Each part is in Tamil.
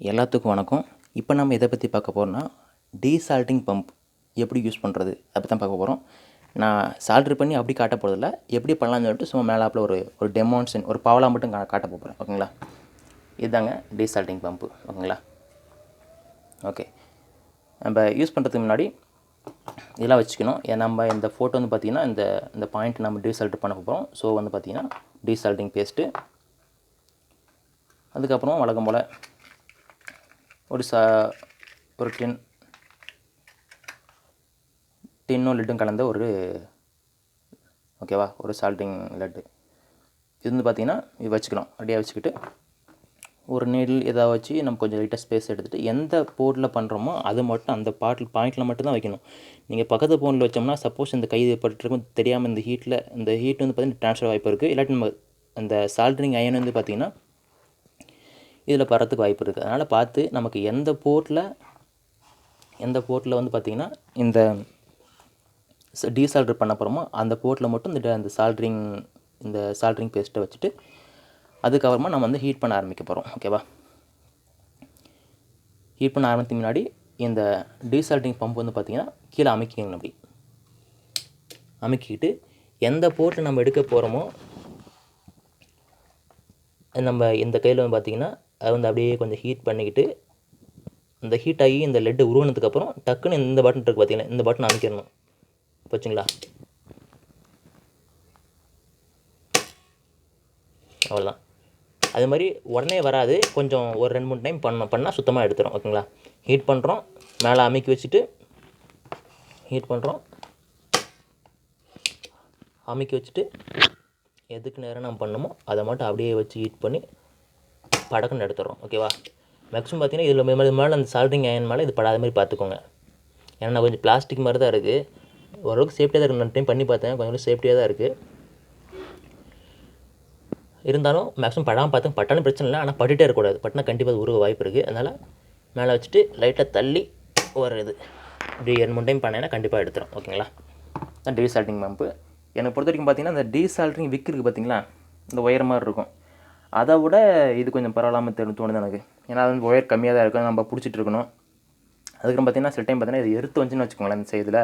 எல்லாத்துக்கும் வணக்கம். இப்போ நம்ம எதை பற்றி பார்க்க போகிறோம்னா டீசால்ட்டிங் பம்ப் எப்படி யூஸ் பண்ணுறது அப்படி தான் பார்க்க போகிறோம் நான் சால்ட்ரி பண்ணி அப்படி காட்ட போகிறதில்ல எப்படி பண்ணலாம்னு சொல்லிட்டு சும்மா மேலாப்பில் ஒரு ஒரு டெமான்ஷன் ஒரு பவலா மட்டும் கா காட்ட போகிறேன் ஓகேங்களா? இதுதாங்க டீசால்ட்டிங் பம்ப்பு ஓகேங்களா? ஓகே. நம்ம யூஸ் பண்ணுறதுக்கு முன்னாடி இதெல்லாம் வச்சுக்கணும். ஏன் நம்ம இந்த ஃபோட்டோ வந்து பார்த்திங்கன்னா இந்த இந்த பாயிண்ட் நம்ம டீசால்ட் பண்ண போகிறோம் ஸோ வந்து பார்த்திங்கன்னா டீசால்ட்டிங் பேஸ்ட்டு அதுக்கப்புறம் வழக்கம் போல் ஒரு சா ஒரு டின் டின்னும் லெட்டும் கலந்த ஒரு ஓகேவா ஒரு சால்ட்டிங் லெட்டு இது வந்து பார்த்திங்கன்னா இது வச்சுக்கலாம் அப்படியே வச்சுக்கிட்டு ஒரு நீடில் எதாவது வச்சு நம்ம கொஞ்சம் லைட்டாக ஸ்பேஸ் எடுத்துகிட்டு எந்த போர்டில் பண்ணுறோமோ அது மட்டும் அந்த பாட்டில் பாயிண்டில் மட்டும் தான் வைக்கணும். நீங்கள் பக்கத்து போனில் வச்சோம்னா சப்போஸ் இந்த கை பட்டுருக்கும் தெரியாமல் இந்த ஹீட்டில் இந்த ஹீட் வந்து பார்த்திங்கன்னா ட்ரான்ஸ்ஃபர் வாய்ப்பு இருக்குது இல்லாட்டி நம்ம அந்த சால்ட்ரிங் அயன் வந்து பார்த்திங்கன்னா இதில் பறத்துக்கு வாய்ப்பு இருக்குது. அதனால் பார்த்து நமக்கு எந்த போர்ட்டில் எந்த போர்ட்டில் வந்து பார்த்திங்கன்னா இந்த டீசால்ட்ரு பண்ண போகிறோமோ அந்த போர்ட்டில் மட்டும் இந்த அந்த சால்ட்ரிங் இந்த சால்ட்ரிங் பேஸ்ட்டை வச்சுட்டு அதுக்கப்புறமா நம்ம வந்து ஹீட் பண்ண ஆரம்பிக்க போகிறோம் ஓகேவா ஹீட் பண்ண ஆரம்பித்து முன்னாடி இந்த டீசால்ட்ரிங் பம்ப் வந்து பார்த்திங்கன்னா கீழே அமைக்கணும் அப்படி. அமைக்கிட்டு எந்த போர்ட்டில் நம்ம எடுக்க போகிறோமோ நம்ம இந்த கையில் வந்து பார்த்திங்கன்னா அது வந்து அப்படியே கொஞ்சம் ஹீட் பண்ணிக்கிட்டு இந்த ஹீட் ஆகி இந்த லெட்டு உருவனதுக்கப்புறம் டக்குன்னு இந்த பட்டன் இருக்குது பார்த்தீங்களா இந்த பட்டன் அமைக்கணும் போச்சுங்களா? அவ்வளோதான் அது மாதிரி உடனே வராது. கொஞ்சம் ஒரு ரெண்டு மூணு டைம் பண்ண பண்ணால் சுத்தமாக எடுத்துரும். ஓகேங்களா? ஹீட் பண்ணுறோம் மேலே அமைக்கி வச்சுட்டு ஹீட் பண்ணுறோம் அமைக்கி வச்சுட்டு எதுக்கு நேரம் நம்ம பண்ணணுமோ அதை மட்டும் அப்படியே வச்சு ஹீட் பண்ணி படக்குன்னு எடுத்துடுறோம் ஓகேவா மேக்ஸிமம் பார்த்தீங்கன்னா இதில் மேலே மேலே அந்த சால்ட்ரிங் அயன் மேலே இது படாத மாதிரி பார்த்துக்கோங்க. ஏன்னா நான் கொஞ்சம் பிளாஸ்டிக் மாதிரி தான் இருக்குது ஓரளவுக்கு சேஃப்டியாக தான் இருக்குது நான் டைம் பண்ணி பார்த்தேன். கொஞ்சம் சேஃப்டியாக தான் இருக்குது இருந்தாலும் மேக்ஸிமம் படாமல் பார்த்தேன் பட்டாலும் பிரச்சனை இல்லை. ஆனால் பட்டுகிட்டே இருக்கக்கூடாது. பட்டினா கண்டிப்பாக அது உருவ வாய்ப்பு இருக்குது அதனால் மேலே வச்சுட்டு லைட்டாக தள்ளி ஒரு இது. இப்படி ரெண்டு மூணு டைம் பண்ணேன்னா கண்டிப்பாக எடுத்துரும். ஓகேங்களா தான் டீசால்ட்டிங் பம்பு எனக்கு பொறுத்த வரைக்கும் பார்த்தீங்கன்னா அந்த டீசால்ட்ரிங் விக் இருக்குது பார்த்தீங்களா? இந்த ஒயர் மாதிரி இருக்கும். அதை விட இது கொஞ்சம் பரவாயில்லாமல் தெரிஞ்சு தோணுது எனக்கு. ஏன்னா அது வந்து ஒயர் கம்மியாக தான் இருக்கும் நம்ம பிடிச்சிட்டு இருக்கணும். அதுக்கப்புறம் பார்த்தீங்கன்னா சில டைம் பார்த்தீங்கன்னா இது எருத்து வந்துச்சுன்னு வச்சுக்கோங்களேன் இந்த சைடில்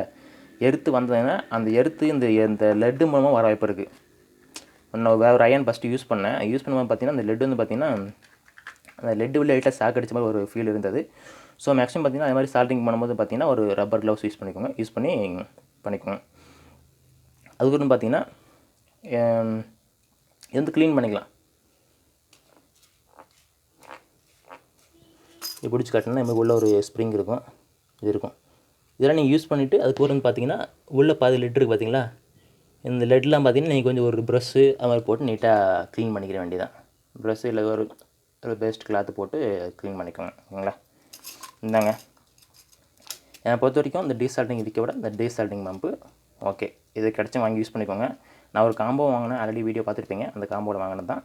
எருத்து வந்ததுன்னா அந்த எருத்து இந்த இந்த லெட்டு மூலமாக வர வாய்ப்பு இருக்குது நான் வேறு ஒரு அயன் ஃபஸ்ட்டு யூஸ் பண்ணேன். யூஸ் பண்ணும்போது பார்த்தீங்கன்னா அந்த லெட்டு வந்து பார்த்தீங்கன்னா அந்த லெட்டு உள்ள லைட்டாக சாக் அடிச்ச மாதிரி ஒரு ஃபீல் இருந்தது. ஸோ மேக்ஸிமம் பார்த்தீங்கன்னா அது மாதிரி சால்டிங் பண்ணும்போது பார்த்தீங்கன்னா ஒரு ரப்பர் க்ளவுஸ் யூஸ் பண்ணிக்கோங்க. யூஸ் பண்ணி பண்ணிக்கோங்க. அதுக்கப்புறம் பார்த்தீங்கன்னா இது வந்து க்ளீன் பண்ணிக்கலாம். இது பிடிச்சி காட்டினா நம்ம உள்ள ஒரு ஸ்ப்ரிங் இருக்கும். இது இருக்கும். இதெல்லாம் நீங்கள் யூஸ் பண்ணிவிட்டு அதுக்கப்புறம் வந்து பார்த்தீங்கன்னா உள்ள பாதி லெட் இருக்குது பார்த்தீங்களா இந்த லெட்லாம் பார்த்தீங்கன்னா நீங்கள் கொஞ்சம் ஒரு ப்ரஷ்ஷு அது மாதிரி போட்டு நீட்டாக க்ளீன் பண்ணிக்கிற வேண்டியதான் ப்ரஷ்ஷு இல்லை ஒரு ஒரு பெஸ்ட் கிளாத்து போட்டு க்ளீன் பண்ணிக்கோங்க ஓகேங்களா இந்தாங்க. என்னை பொறுத்த வரைக்கும் இந்த டீசால்ட்டிங் இருக்க விட இந்த டீசால்ட்டிங் பம்பு ஓகே இது கிடச்சா வாங்கி யூஸ் பண்ணிக்கோங்க. நான் ஒரு காம்போ வாங்கினேன். ஆல்ரெடி வீடியோ பார்த்துருப்பீங்க. அந்த காம்போவில் வாங்கினது தான்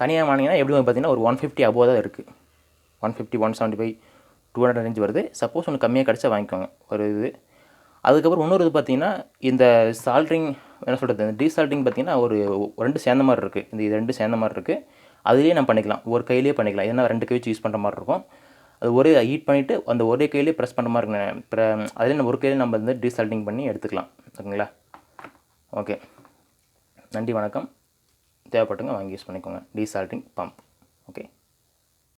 தனியாக வாங்கினீங்கன்னா எப்படி பார்த்தீங்கன்னா ஒரு ஒன் ஃபிஃப்டி அபோவ் தான் இருக்குது one fifty one seventy five two hundred range வருது. சப்போஸ் ஒன்று கம்மியாக கிடச்சா வாங்கிக்கோங்க. ஒரு இது. அதுக்கப்புறம் இன்னொரு இது பார்த்தீங்கன்னா இந்த சால்ட்ரிங் என்ன சொல்கிறது இந்த டீசால்ட்ரிங் பார்த்தீங்கன்னா ஒரு ரெண்டு சேர்ந்த மாதிரி இருக்குது இந்த இது ரெண்டு சேர்ந்த மாதிரி இருக்குது அதுலேயே நம்ம பண்ணிக்கலாம். ஒரு கையிலேயே பண்ணிக்கலாம். ஏன்னா ரெண்டு கை வச்சு யூஸ் பண்ணுற மாதிரி இருக்கும். அது ஒரே ஹீட் பண்ணிவிட்டு அந்த ஒரே கையிலேயே ப்ரெஸ் பண்ணுற மாதிரி இருக்கு அப்புறம் அதிலே நம்ம ஒரு கையிலே நம்ம வந்து டீசால்ட்டிங் பண்ணி எடுத்துக்கலாம். ஓகேங்களா ஓகே நன்றி வணக்கம். தேவைப்பட்டுங்க வாங்கி யூஸ் பண்ணிக்கோங்க. டீசால்ட்டிங் பம்ப் ஓகே